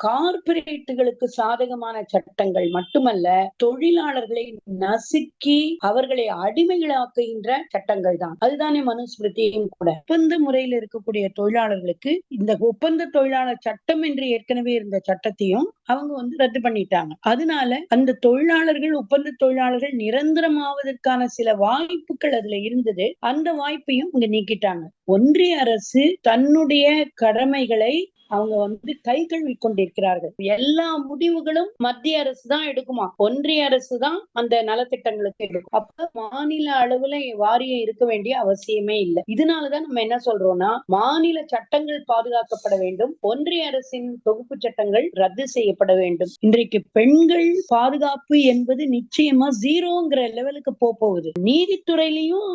கார்பரேட்டுகளுக்கு சாதகமான சட்டங்கள் மட்டுமல்ல தொழிலாளர்களை நசுக்கி அவர்களை அடிமைகளாக்குகின்ற சட்டங்கள் தான் அதுதானே மனுஸ்மிருதியும் கூட. ஒப்பந்த முறையில் இருக்கக்கூடிய தொழிலாளர்களுக்கு இந்த ஒப்பந்த தொழிலாளர் சட்டம் என்று ஏற்கனவே இருந்த சட்டத்தையும் அவங்க வந்து ரத்து பண்ணிட்டாங்க. அதனால அந்த தொழிலாளர்கள் ஒப்பந்த தொழிலாளர்கள் நிரந்தரமாவதற்கான சில வாய்ப்புகள் அதுல இருந்தது. அந்த வாய்ப்பையும் இங்க நீக்கிட்டாங்க. ஒன்றிய அரசு தன்னுடைய கடமைகளை அவங்க வந்து கை கழுவி கொண்டிருக்கிறார்கள். எல்லா முடிவுகளும் மத்திய அரசு தான் எடுக்குமா? ஒன்றிய அரசு தான் அந்த நலத்திட்டங்களுக்கு எடுக்கும். அப்ப மாநில அளவுல வாரியம் இருக்க வேண்டிய அவசியமே இல்லை. இதனாலதான் நம்ம என்ன சொல்றோம்னா மாநில சட்டங்கள் பாதுகாக்கப்பட வேண்டும். ஒன்றிய அரசின் தொகுப்பு சட்டங்கள் ரத்து செய்யப்பட வேண்டும். இன்றைக்கு பெண்கள் பாதுகாப்பு என்பது நிச்சயமா ஜீரோங்கிற லெவலுக்கு போக போகுது. நீதித்துறையிலையும்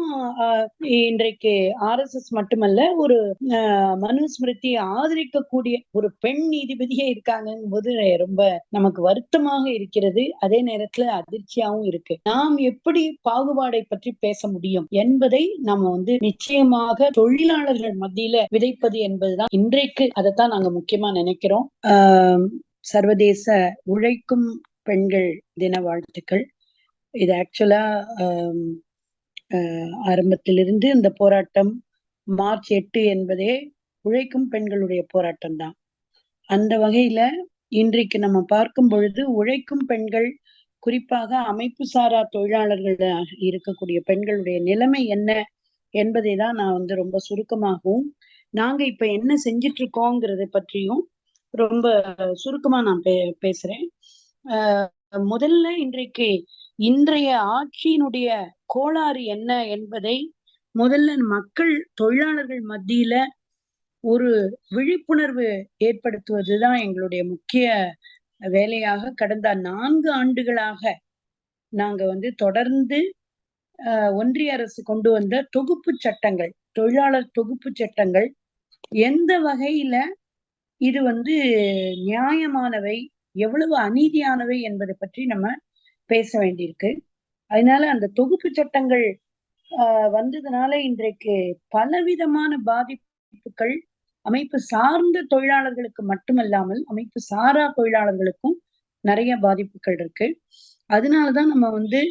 இன்றைக்கு ஆர் எஸ் எஸ் மட்டுமல்ல ஒரு மனுஸ்மிருதியை இருக்கக்கூடிய ஒரு பெண் நீதிபதியே இருக்காங்கும் போது ரொம்ப நமக்கு வருத்தமாக இருக்கிறது. அதே நேரத்துல அதிர்ச்சியாவும் இருக்கு. நாம் எப்படி பாகுபாடை பற்றி பேச முடியும் என்பதை நம்ம வந்து நிச்சயமாக தொழிலாளர்கள் மத்தியில விதைப்பது என்பதுதான். இன்றைக்கு அதைத்தான் நாங்க முக்கியமா நினைக்கிறோம். ஆஹ் சர்வதேச உழைக்கும் பெண்கள் தின வாழ்த்துக்கள். இது ஆக்சுவலா ஆரம்பத்திலிருந்து இந்த போராட்டம் மார்ச் எட்டு என்பதே உழைக்கும் பெண்களுடைய போராட்டம் தான் அந்த வகையில இன்றைக்கு நம்ம பார்க்கும் பொழுது உழைக்கும் பெண்கள் குறிப்பாக அமைப்பு சாரா தொழிலாளர்கள் இருக்கக்கூடிய பெண்களுடைய நிலைமை என்ன என்பதை தான் நான் வந்து ரொம்ப சுருக்கமாகவும் நாங்க இப்ப என்ன செஞ்சிட்டு இருக்கோங்கிறத பற்றியும் ரொம்ப சுருக்கமா நான் பே பேசுறேன். ஆஹ் முதல்ல இன்றைக்கு இன்றைய ஆட்சியினுடைய கோளாறு என்ன என்பதை முதல்ல மக்கள் தொழிலாளர்கள் மத்தியில ஒரு விழிப்புணர்வு ஏற்படுத்துவதுதான் எங்களுடைய முக்கிய வேலையாக கடந்த நான்கு ஆண்டுகளாக நாங்க வந்து தொடர்ந்து ஒன்றிய அரசு கொண்டு வந்த தொகுப்பு சட்டங்கள் தொழிலாளர் தொகுப்பு சட்டங்கள் எந்த வகையில இது வந்து நியாயமானவை எவ்வளவு அநீதியானவை என்பதை பற்றி நம்ம பேச வேண்டியிருக்கு. அதனால அந்த தொகுப்பு சட்டங்கள் வந்ததுனால இன்றைக்கு பலவிதமான பாதிப்புகள் அமைப்பு சார்ந்த தொழிலாளர்களுக்கு மட்டுமல்லாமல் அமைப்பு சாரா தொழிலாளர்களுக்கும் நிறைய பாதிப்புகள் இருக்கு. அதனாலதான் நம்ம வந்து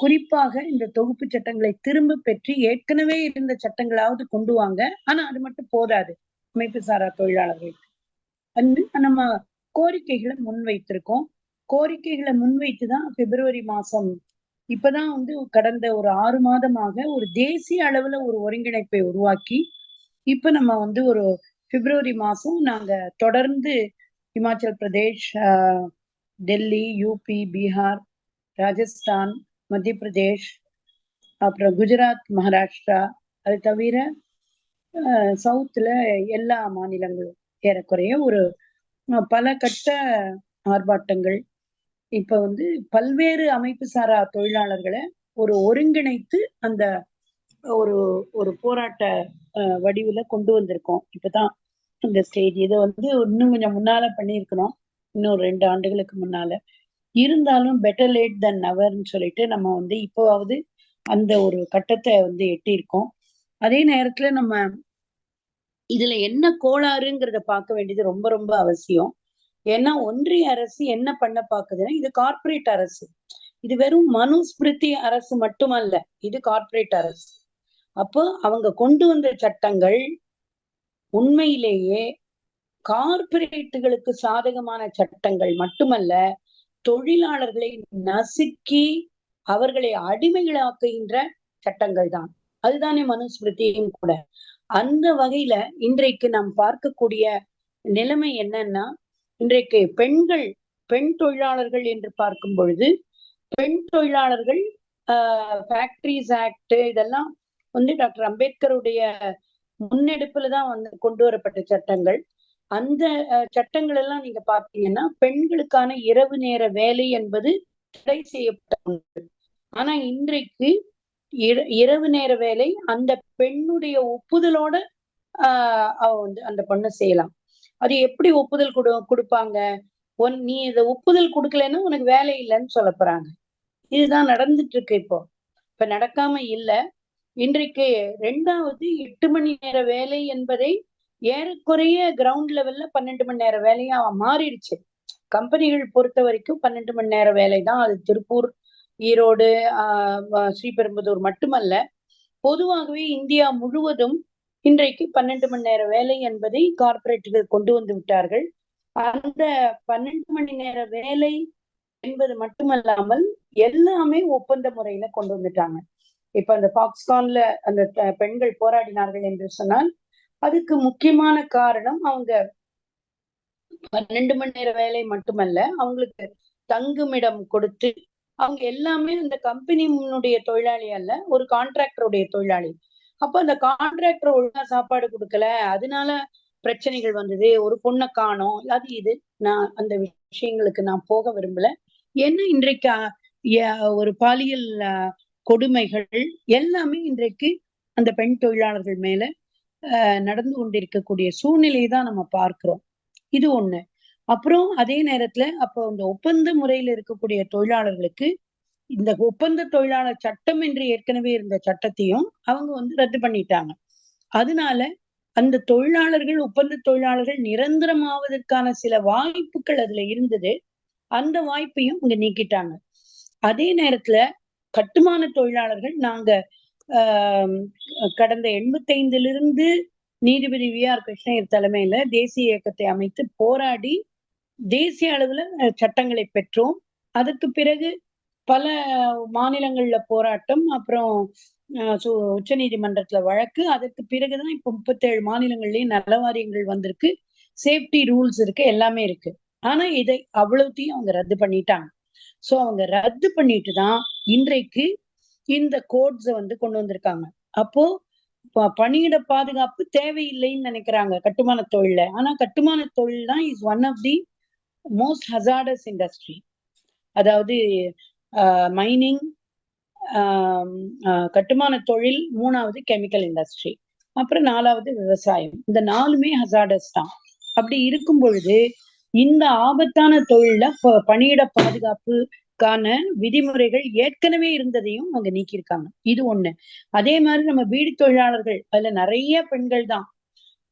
குறிப்பாக இந்த தொகுப்பு சட்டங்களை திரும்ப பெற்று ஏற்கனவே இருந்த சட்டங்களாவது கொண்டு வாங்க. ஆனா அது மட்டும் போதாது அமைப்பு சாரா தொழிலாளர்களுக்கு. நம்ம கோரிக்கைகளை முன்வைத்திருக்கோம். கோரிக்கைகளை முன்வைத்துதான் பிப்ரவரி மாசம் இப்பதான் வந்து கடந்த ஒரு ஆறு மாதமாக ஒரு தேசிய அளவுல ஒரு ஒருங்கிணைப்பை உருவாக்கி இப்ப நம்ம வந்து ஒரு பிப்ரவரி மாசம் நாங்க தொடர்ந்து இமாச்சல் பிரதேஷ் டெல்லி யூபி பீகார் ராஜஸ்தான் மத்திய பிரதேஷ் அப்புறம் குஜராத் மகாராஷ்டிரா அது தவிர சவுத்துல எல்லா மாநிலங்களும் ஏறக்குறைய ஒரு பல கட்ட ஆர்ப்பாட்டங்கள். இப்ப வந்து பல்வேறு அமைப்பு சாரா தொழிலாளர்களை ஒரு ஒருங்கிணைத்து அந்த ஒரு ஒரு போராட்ட வடிவுல கொண்டு வந்திருக்கோம். இப்பதான் இந்த ஸ்டேஜ் இதை வந்து இன்னும் கொஞ்சம் முன்னால பண்ணியிருக்கணும். இன்னும் ரெண்டு ஆண்டுகளுக்கு முன்னால. இருந்தாலும் பெட்டர் லேட் தென் நவர்னு சொல்லிட்டு நம்ம வந்து இப்போவாவது அந்த ஒரு கட்டத்தை வந்து எட்டியிருக்கோம். அதே நேரத்துல நம்ம இதுல என்ன கோளாறுங்கிறத பார்க்க வேண்டியது ரொம்ப ரொம்ப அவசியம். ஏன்னா ஒன்றிய அரசு என்ன பண்ண பாக்குதுன்னா இது கார்பரேட் அரசு. இது வெறும் மனுஸ்மிருதி அரசு மட்டுமல்ல. இது கார்பரேட் அரசு. அப்போ அவங்க கொண்டு வந்த சட்டங்கள் உண்மையிலேயே கார்பரேட்டுகளுக்கு சாதகமான சட்டங்கள் மட்டுமல்ல தொழிலாளர்களை நசுக்கி அவர்களை அடிமைகளாக்குகின்ற சட்டங்கள் தான். அதுதானே மனுஸ்மிருதியும் கூட. அந்த வகையில இன்றைக்கு நாம் பார்க்கக்கூடிய நிலைமை என்னன்னா இன்றைக்கு பெண்கள் பெண் தொழிலாளர்கள் என்று பார்க்கும் பொழுது பெண் தொழிலாளர்கள் ஃபேக்டரிஸ் ஆக்ட் இதெல்லாம் வந்து டாக்டர் அம்பேத்கருடைய முன்னெடுப்புல தான் வந்து கொண்டு வரப்பட்ட சட்டங்கள். அந்த சட்டங்கள் எல்லாம் நீங்க பாத்தீங்கன்னா பெண்களுக்கான இரவு நேர வேலை என்பது தடை செய்யப்பட்ட ஒன்று. ஆனா இன்றைக்கு இரவு நேர வேலை அந்த பெண்ணுடைய ஒப்புதலோட ஆஹ் அவ வந்து அந்த பொண்ணை செய்யலாம். அது எப்படி ஒப்புதல் கொடு கொடுப்பாங்க? ஒன் நீ இதை ஒப்புதல் கொடுக்கலன்னா உனக்கு வேலை இல்லைன்னு சொல்ல போறாங்க. இதுதான் நடந்துட்டு இருக்கு இப்போ. இப்ப நடக்காம இல்லை. இன்றைக்கு ரெண்டாவது எட்டு மணி நேர வேலை என்பதை ஏறக்குறைய கிரவுண்ட் லெவல்ல பன்னெண்டு மணி நேர வேலையா மாறிடுச்சு. கம்பெனிகள் பொறுத்த வரைக்கும் பன்னெண்டு மணி நேர வேலை தான். அது திருப்பூர் ஈரோடு ஆஹ் ஸ்ரீபெரும்புதூர் மட்டுமல்ல. பொதுவாகவே இந்தியா முழுவதும் இன்றைக்கு பன்னெண்டு மணி நேர வேலை என்பதை கார்பரேட்டுகள் கொண்டு வந்து விட்டார்கள். அந்த பன்னெண்டு மணி நேர வேலை என்பது மட்டுமல்லாமல் எல்லாமே ஒப்பந்த முறையில கொண்டு வந்துட்டாங்க. இப்ப அந்த பாக்ஸ்கான்ல அந்த பெண்கள் போராடினார்கள் என்று சொன்னால் அதுக்கு முக்கியமான காரணம் அவங்க பன்னெண்டு மணி நேர வேலை மட்டுமல்ல அவங்களுக்கு தங்குமிடம் கொடுத்து அவங்க எல்லாமே அந்த கம்பெனியினுடைய தொழிலாளி அல்ல ஒரு கான்ட்ராக்டருடைய தொழிலாளி. அப்ப அந்த கான்ட்ராக்டர் ஒழுங்கா சாப்பாடு கொடுக்கல அதனால பிரச்சனைகள் வந்தது ஒரு பொண்ணை காணும் அது இது. நான் அந்த விஷயங்களுக்கு நான் போக விரும்பல. என்ன இன்றைக்கு ஒரு பாலியல் கொடுமைகள் எல்லாமே இன்றைக்கு அந்த பெண் தொழிலாளர்கள் மேல நடந்து கொண்டிருக்கக்கூடிய சூழ்நிலையை தான் நம்ம பார்க்கிறோம். இது ஒண்ணு. அப்புறம் அதே நேரத்துல அப்போ இந்த ஒப்பந்த முறையில இருக்கக்கூடிய தொழிலாளர்களுக்கு இந்த ஒப்பந்த தொழிலாளர் சட்டம் என்று ஏற்கனவே இருந்த சட்டத்தையும் அவங்க வந்து ரத்து பண்ணிட்டாங்க. அதனால அந்த தொழிலாளர்கள் ஒப்பந்த தொழிலாளர்கள் நிரந்தரமாவதற்கான சில வாய்ப்புகள் அதுல இருந்தது. அந்த வாய்ப்பையும் இங்க நீக்கிட்டாங்க. அதே நேரத்துல கட்டுமான தொழிலாளர்கள் நாங்க ஆஹ் கடந்த எண்பத்தைந்திலிருந்து நீதிபதி வி ஆர் கிருஷ்ணயர் தலைமையில தேசிய இயக்கத்தை அமைத்து போராடி தேசிய அளவுல சட்டங்களை பெற்றோம். அதற்கு பிறகு பல மாநிலங்கள்ல போராட்டம் அப்புறம் உச்ச நீதிமன்றத்துல வழக்கு. அதற்கு பிறகுதான் இப்ப முப்பத்தேழு மாநிலங்கள்லயும் நல வாரியங்கள் வந்திருக்கு. சேஃப்டி ரூல்ஸ் இருக்கு எல்லாமே இருக்கு. ஆனா இதை அவ்வளவுத்தையும் அவங்க ரத்து பண்ணிட்டாங்க. சோ அவங்க ரத்து பண்ணிட்டு தான் இன்றைக்கு இந்த கோட்ஸ வந்து கொண்டு வந்திருக்காங்க. அப்போ பணியிட பாதுகாப்பு தேவையில்லைன்னு நினைக்கிறாங்க கட்டுமான தொழில ஆனா கட்டுமான தொழில் தான் is one of the most hazardous industry அதாவது மைனிங் கட்டுமான தொழில் மூணாவது கெமிக்கல் இண்டஸ்ட்ரி அப்புறம் நாலாவது விவசாயம். இந்த நாலுமே ஹசார்டஸ் தான். அப்படி இருக்கும் பொழுது இந்த ஆபத்தான தொழில பணியிட பாதுகாப்புக்கான விதிமுறைகள் ஏற்கனவே இருந்ததையும் அங்க நீக்கியிருக்காங்க. இது ஒண்ணு. அதே மாதிரி நம்ம வீடு தொழிலாளர்கள் அதுல நிறைய பெண்கள் தான்.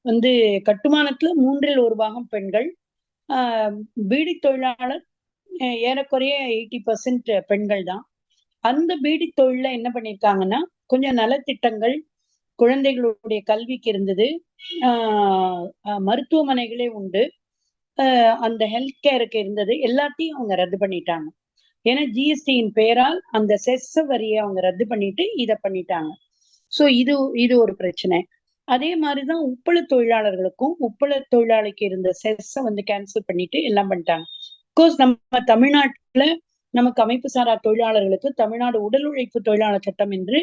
வந்து கட்டுமானத்துல மூன்றில் ஒரு பாகம் பெண்கள். ஆஹ் பீடி தொழிலாளர் ஏறக்குறைய எயிட்டி பர்சன்ட் பெண்கள் தான். அந்த பீடி தொழில என்ன பண்ணிருக்காங்கன்னா கொஞ்சம் நலத்திட்டங்கள் குழந்தைகளுடைய கல்விக்கு இருந்தது. ஆஹ் மருத்துவமனைகளே உண்டு. அந்த ஹெல்த் கேருக்கு இருந்தது எல்லாத்தையும் அவங்க ரத்து பண்ணிட்டாங்க. ஏன்னா ஜிஎஸ்டியின் பெயரால் அந்த செஸ் வரியை அவங்க ரத்து பண்ணிட்டு இதை பண்ணிட்டாங்க. சோ இது இது ஒரு பிரச்சனை. அதே மாதிரிதான் உப்பள தொழிலாளர்களுக்கும் உப்பள தொழிலாளிக்கு இருந்த செஸ்ஸை வந்து கேன்சல் பண்ணிட்டு எல்லாம் பண்ணிட்டாங்க. கோர்ஸ் நம்ம தமிழ்நாட்டுல நமக்கு அமைப்பு சாரா தொழிலாளர்களுக்கு தமிழ்நாடு உடல் உழைப்பு தொழிலாளர் சட்டம் என்று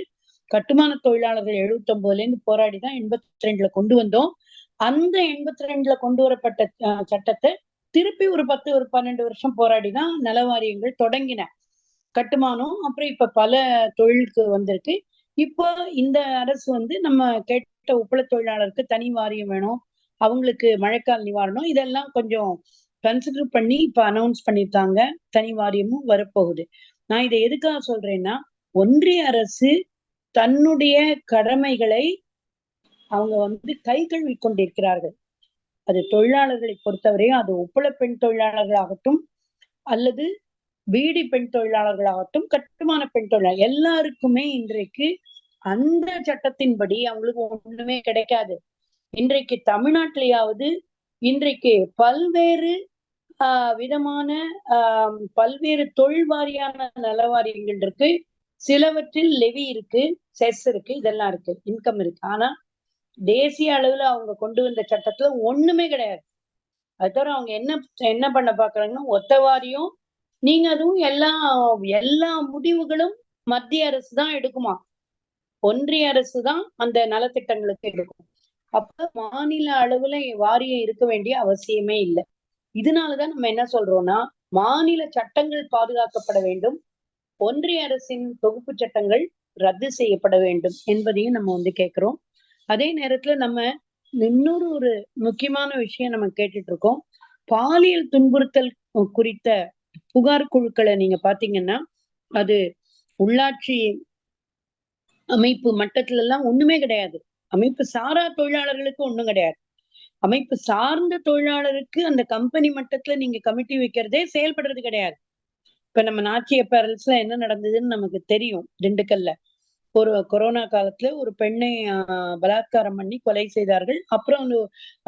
கட்டுமான தொழிலாளர்கள் எழுபத்தி ஒன்பதுல இருந்து போராடி தான் எண்பத்தி ரெண்டுல கொண்டு வந்தோம். அந்த எண்பத்தி ரெண்டுல கொண்டு வரப்பட்ட சட்டத்தை திருப்பி ஒரு பத்து ஒரு பன்னெண்டு வருஷம் போராடி தான் நலவாரியங்கள் தொடங்கின. கட்டுமானம் அப்புறம் இப்ப பல தொழிலுக்கு வந்திருக்கு. இப்போ இந்த அரசு வந்து நம்ம கேட்ட உப்பள தொழிலாளருக்கு தனி வாரியம் வேணும் அவங்களுக்கு மழைக்கால் நிவாரணம் இதெல்லாம் கொஞ்சம் கன்சிடர் பண்ணி இப்ப அனௌன்ஸ் பண்ணியிருக்காங்க தனி வாரியமும் வரப்போகுது. நான் இதை எதுக்காக சொல்றேன்னா ஒன்றிய அரசு தன்னுடைய கடமைகளை அவங்க வந்து கை கழுவி கொண்டிருக்கிறார்கள். அது தொழிலாளர்களை பொறுத்தவரையும் அது உப்பள பெண் தொழிலாளர்களாகட்டும் அல்லது பீடி பெண் தொழிலாளர்களாகட்டும் கட்டுமான பெண் தொழிலாளர் எல்லாருக்குமே இன்றைக்கு அந்த சட்டத்தின்படி அவங்களுக்கு ஒண்ணுமே கிடைக்காது. இன்றைக்கு தமிழ்நாட்டிலேயாவது இன்றைக்கு பல்வேறு ஆஹ் விதமான ஆஹ் பல்வேறு தொழில் வாரியான நலவாரியங்கள் இருக்கு. சிலவற்றில் லெவி இருக்கு செஸ் இருக்கு இதெல்லாம் இருக்கு இன்கம் இருக்கு. ஆனா தேசிய அளவுல அவங்க கொண்டு வந்த சட்டத்துல ஒண்ணுமே கிடையாது. அது தவிர அவங்க என்ன என்ன பண்ண பாக்குறாங்கன்னா ஒத்த வாரியம் நீங்க அதுவும் எல்லா எல்லா முடிவுகளும் மத்திய அரசு தான் எடுக்குமா? ஒன்றிய அரசு தான் அந்த நலத்திட்டங்களுக்கு எடுக்கும். அப்ப மாநில அளவுல வாரியம் இருக்க வேண்டிய அவசியமே இல்லை. இதனாலதான் நம்ம என்ன சொல்றோம்னா மாநில சட்டங்கள் பாதுகாக்கப்பட வேண்டும். ஒன்றிய அரசின் தொகுப்பு சட்டங்கள் ரத்து செய்யப்பட வேண்டும் என்பதையும் நம்ம வந்து கேட்கிறோம் அதே நேரத்துல நம்ம இன்னொரு ஒரு முக்கியமான விஷயம் நம்ம கேட்டுட்டு இருக்கோம் பாலியல் துன்புறுத்தல் குறித்த புகார் குழுக்களை நீங்க பாத்தீங்கன்னா அது உள்ளாட்சி அமைப்பு மட்டத்துல எல்லாம் ஒண்ணுமே கிடையாது. அமைப்பு சாரா தொழிலாளர்களுக்கு ஒண்ணும் கிடையாது. அமைப்பு சார்ந்த தொழிலாளருக்கு அந்த கம்பெனி மட்டத்துல நீங்க கமிட்டி வைக்கிறதே செயல்படுறது கிடையாது. இப்ப நம்ம நாச்சிய பேரல்ஸ்ல என்ன நடந்ததுன்னு நமக்கு தெரியும் திண்டுக்கல்ல. ஒரு கொரோனா காலத்துல ஒரு பெண்ணை பலாத்காரம் பண்ணி கொலை செய்தார்கள். அப்புறம்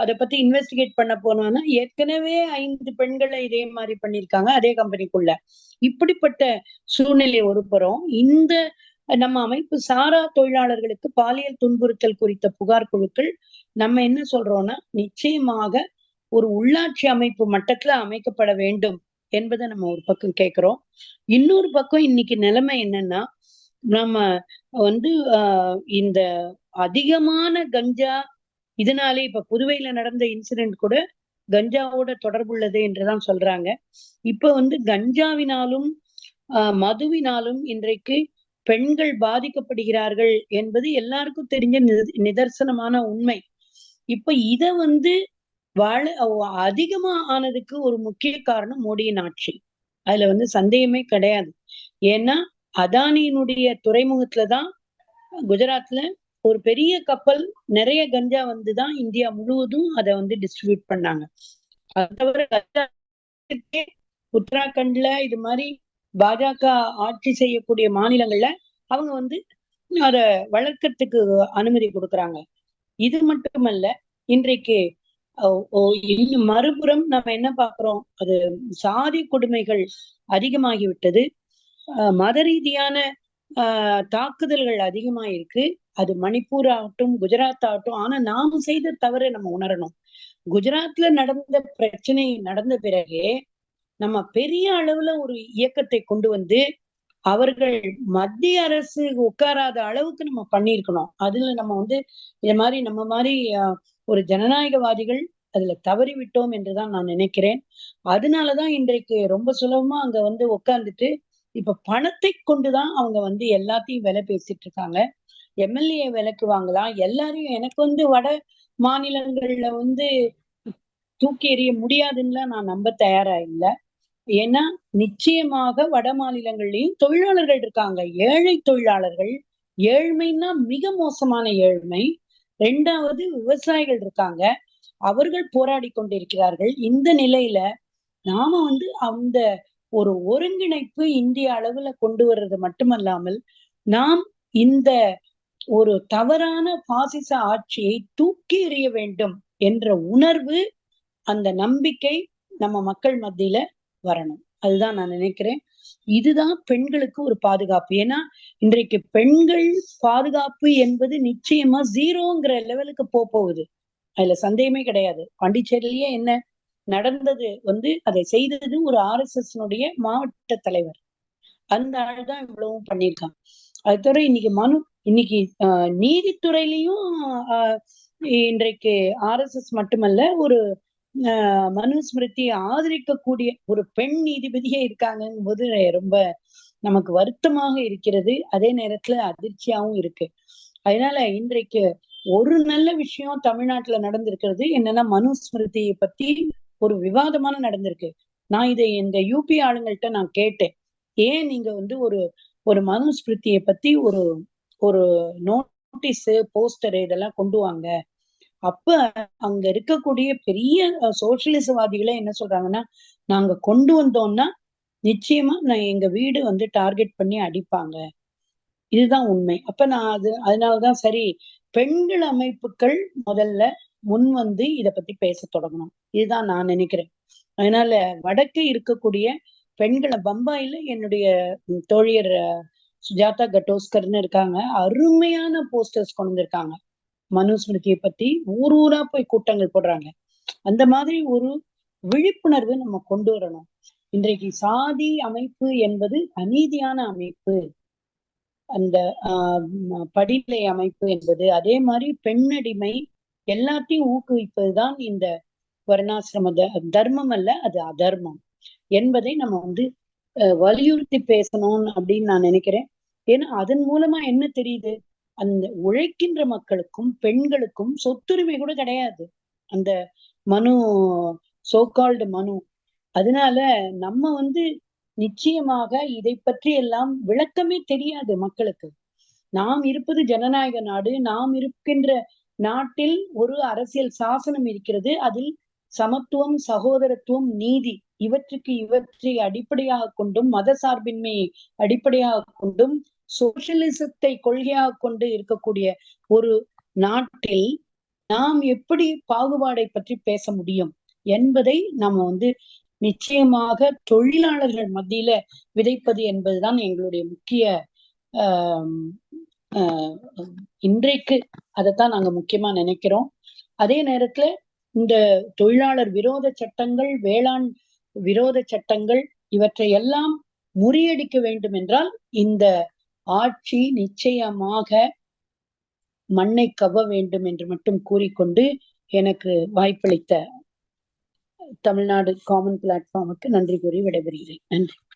அதை பத்தி இன்வெஸ்டிகேட் பண்ண போனோம்னா ஏற்கனவே ஐந்து பெண்களை இதே மாதிரி பண்ணிருக்காங்க அதே கம்பெனிக்குள்ள இப்படிப்பட்ட சூழ்நிலை ஒரு புறம் இந்த நம்ம அமைப்பு சாரா தொழிலாளர்களுக்கு பாலியல் துன்புறுத்தல் குறித்த புகார் குழுக்கள் நம்ம என்ன சொல்றோம்னா நிச்சயமாக ஒரு உள்ளாட்சி அமைப்பு மட்டத்துல அமைக்கப்பட வேண்டும் என்பதை நம்ம ஒரு பக்கம் கேட்கிறோம். இன்னொரு பக்கம் இன்னைக்கு நிலைமை என்னன்னா நம்ம வந்து ஆஹ் இந்த அதிகமான கஞ்சா இதனாலே இப்ப புதுவையில நடந்த இன்சிடென்ட் கூட கஞ்சாவோட தொடர்புள்ளது என்றுதான் சொல்றாங்க. இப்ப வந்து கஞ்சாவினாலும் மதுவினாலும் இன்றைக்கு பெண்கள் பாதிக்கப்படுகிறார்கள் என்பது எல்லாருக்கும் தெரிஞ்ச நிதர்சனமான உண்மை. இப்ப இத வந்து வாழ அதிகமா ஆனதுக்கு ஒரு முக்கிய காரணம் மோடியின் ஆட்சி. அதுல வந்து சந்தேகமே கிடையாது. ஏன்னா அதானியினுடைய துறைமுகத்துலதான் குஜராத்ல ஒரு பெரிய கப்பல் நிறைய கஞ்சா வந்துதான் இந்தியா முழுவதும் அதை வந்து டிஸ்ட்ரிபியூட் பண்ணாங்க. அது தவிர உத்தராகண்ட்ல இது மாதிரி பாஜக ஆட்சி செய்யக்கூடிய மாநிலங்கள்ல அவங்க வந்து அத வளர்க்கறதுக்கு அனுமதி கொடுக்குறாங்க. இது மட்டுமல்ல இன்றைக்கு மறுபுறம் நம்ம என்ன பாக்குறோம் அது சாதி கொடுமைகள் அதிகமாகிவிட்டது. மத ரீதியான ஆஹ் தாக்குதல்கள் அதிகமா இருக்கு அது மணிப்பூர் ஆகட்டும் குஜராத் ஆகட்டும் ஆனா நாம செய்த தவறை நம்ம உணரணும். குஜராத்ல நடந்த பிரச்சனை நடந்த பிறகே நம்ம பெரிய அளவுல ஒரு இயக்கத்தை கொண்டு வந்து அவர்கள் மத்திய அரசு உட்காராத அளவுக்கு நம்ம பண்ணிருக்கணும் அதுல நம்ம வந்து இது மாதிரி நம்ம மாதிரி ஒரு ஜனநாயகவாதிகள் அதுல தவறி விட்டோம் என்றுதான் நான் நினைக்கிறேன். அதனாலதான் இன்றைக்கு ரொம்ப சுலபமா அங்க வந்து உட்கார்ந்துட்டு இப்ப பணத்தை கொண்டுதான் அவங்க வந்து எல்லாத்தையும் விலை பேசிட்டு இருக்காங்க. எம்எல்ஏ விலைக்கு வாங்கலாம் எல்லாரையும் எனக்கு வந்து வட மாநிலங்கள்ல வந்து தூக்கி எறிய முடியாதுன்னுலாம் நான் நம்ப தயாரா இல்லை. ஏன்னா நிச்சயமாக வட மாநிலங்கள்லயும் தொழிலாளர்கள் இருக்காங்க. ஏழை தொழிலாளர்கள் ஏழ்மைன்னா மிக மோசமான ஏழ்மை. ரெண்டாவது விவசாயிகள் இருக்காங்க. அவர்கள் போராடி கொண்டிருக்கிறார்கள். இந்த நிலையில நாம வந்து அந்த ஒரு ஒருங்கிணைப்பு இந்திய அளவுல கொண்டு வர்றது மட்டுமல்லாமல் நாம் இந்த ஒரு தவறான பாசிச ஆட்சியை தூக்கி எறிய வேண்டும் என்ற உணர்வு அந்த நம்பிக்கை நம்ம மக்கள் மத்தியில வரணும். அதுதான் நான் நினைக்கிறேன். இதுதான் பெண்களுக்கு ஒரு பாதுகாப்பு. ஏன்னா இன்றைக்கு பெண்கள் பாதுகாப்பு என்பது நிச்சயமா ஜீரோங்கிற லெவலுக்கு போகுது. அதுல சந்தேகமே கிடையாது. பாண்டிச்சேரியிலேயே என்ன நடந்தது வந்து அதை செய்தது ஒரு ஆர் எஸ் எஸ் மாவட்ட தலைவர். அந்த ஆள் தான் இவ்வளவும் பண்ணியிருக்கான் அது தவிர இன்னைக்கு மனு இன்னைக்கு நீதித்துறையிலையும் இன்றைக்கு ஆர் எஸ் எஸ் மட்டுமல்ல ஒரு மனுஸ்மிருதியை ஆதரிக்கக்கூடிய ஒரு பெண் நீதிபதியே இருக்காங்கும் போது ரொம்ப நமக்கு வருத்தமாக இருக்கிறது. அதே நேரத்துல அதிர்ச்சியாவும் இருக்கு. அதனால இன்றைக்கு ஒரு நல்ல விஷயம் தமிழ்நாட்டுல நடந்திருக்கிறது. என்னன்னா மனுஸ்மிருதியை பத்தி ஒரு விவாதமான நடந்திருக்கு. நான் இதை இந்த யூபி ஆளுங்கள்ட்ட நான் கேட்டேன். ஏன் நீங்க வந்து ஒரு ஒரு மனுஸ்மிருதியை பத்தி ஒரு ஒரு நோட்டீஸ் போஸ்டர் இதெல்லாம் கொண்டு வாங்க. அப்ப அங்க இருக்கக்கூடிய பெரிய சோசியலிசவாதிகளே என்ன சொல்றாங்கன்னா நாங்க கொண்டு வந்தோம்னா நிச்சயமா நான் எங்க வீடு வந்து டார்கெட் பண்ணி அடிப்பாங்க. இதுதான் உண்மை. அப்ப நான் அது அதனாலதான் சரி பெண்கள் அமைப்புகள் முதல்ல முன் வந்து இத பத்தி பேச தொடங்கணும். இதுதான் நான் நினைக்கிறேன். அதனால வடக்கு இருக்கக்கூடிய பெண்களை பம்பாயில என்னுடைய தோழியர் சுஜாதா கட்டோஸ்கர்னு இருக்காங்க. அருமையான போஸ்டர்ஸ் கொண்டு வந்திருக்காங்க. மனுஸ்மிருதியை பத்தி ஊர் ஊரா போய் கூட்டங்கள் போடுறாங்க. அந்த மாதிரி ஒரு விழிப்புணர்வு நம்ம கொண்டு வரணும். இன்றைக்கு சாதி அமைப்பு என்பது அநீதியான அமைப்பு. அந்த ஆஹ் படிநிலை அமைப்பு என்பது அதே மாதிரி பெண்ணடிமை எல்லாத்தையும் ஊக்குவிப்பதுதான் இந்த வர்ணாசிரம தர்மம் அல்ல அது அதர்மம் என்பதை நம்ம வந்து வலியுறுத்தி பேசணும் அப்படின்னு நான் நினைக்கிறேன். ஏன்னா அதன் மூலமா என்ன தெரியுது? அந்த உழைக்கின்ற மக்களுக்கும் பெண்களுக்கும் சொத்துரிமை கூட கிடையாது. அந்த மனு சோகால்டு மனு. அதனால நம்ம வந்து நிச்சயமாக இதை பற்றி எல்லாம் விளக்கமே தெரியாது மக்களுக்கு. நாம் இருப்பது ஜனநாயக நாடு நாம் இருக்கின்ற நாட்டில் ஒரு அரசியல் சாசனம் இருக்கிறது. அதில் சமத்துவம் சகோதரத்துவம் நீதி இவற்றுக்கு இவற்றை அடிப்படையாக கொண்டும் மத சார்பின்மையை அடிப்படையாக கொண்டும் சோசியலிசத்தை கொள்கையாக கொண்டு இருக்கக்கூடிய ஒரு நாட்டில் நாம் எப்படி பாகுபாடை பற்றி பேச முடியும் என்பதை நாம வந்து நிச்சயமாக தொழிலாளர்கள் மத்தியில விதைப்பது என்பதுதான் எங்களுடைய முக்கிய இன்றைக்கு அதைத்தான் நாங்க முக்கியமா நினைக்கிறோம். அதே நேரத்துல இந்த தொழிலாளர் விரோத சட்டங்கள் வேளாண் விரோத சட்டங்கள் இவற்றை எல்லாம் முறியடிக்க வேண்டும் என்றால் இந்த ஆட்சி நிச்சயமாக மண்ணை கவ வேண்டும் என்று மட்டும் கூறிக்கொண்டு எனக்கு வாய்ப்பளித்த தமிழ்நாடு காமன் பிளாட்ஃபார்முக்கு நன்றி கூறி விடைபெறுகிறேன். நன்றி.